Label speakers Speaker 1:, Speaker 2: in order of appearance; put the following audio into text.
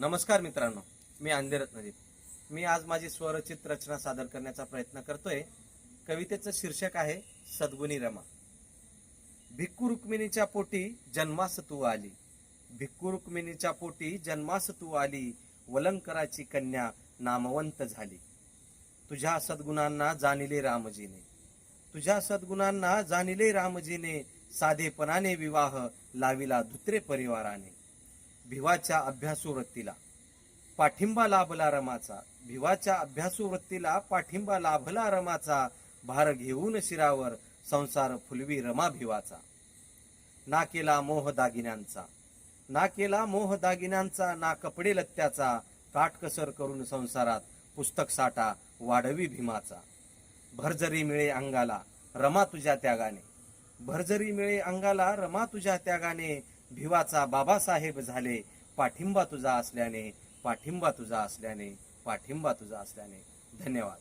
Speaker 1: नमस्कार मित्रांनो मी अंधेरत्नदीप मी आज माझी स्वरचित रचना सादर करण्याचा प्रयत्न करतोय. कवितेचं शीर्षक आहे सद्गुणी रमा. भिक्खू रुक्मिणीच्या पोटी जन्मास तू आली. भिक्खू रुक्मिणीच्या पोटी जन्मास तू आली. वलंकराची कन्या नामवंत झाली. तुझ्या सद्गुणांना जाणिले रामजीने. तुझ्या सद्गुणांना जाणिले रामजीने. साधेपणाने विवाह लाविला धुत्रे परिवाराने. भिवाच्या अभ्यासू वृत्तीला पाठिंबा लाभला रमाचा. भिवाच्या अभ्यासू वृत्तीला पाठिंबा लाभला रमाचा. भार घेऊन शिरावर संसार फुलवी रमा भिवाचा. ना केला मोह दागिन्यांचा. ना केला मोह दागिन्यांचा ना कपडे लत्त्याचा. काटकसर करून संसारात पुस्तक साठा वाढवी भीमाचा. भरजरी मिळे अंगाला रमा तुझ्या त्यागाने. भरजरी मिळे अंगाला रमा तुझ्या त्यागाने. भिवाचा बाबासाहेब झाले पाठिंबा तुझा असल्याने पाठिंबा तुझा असल्याने पाठिंबा तुझा असल्याने. धन्यवाद.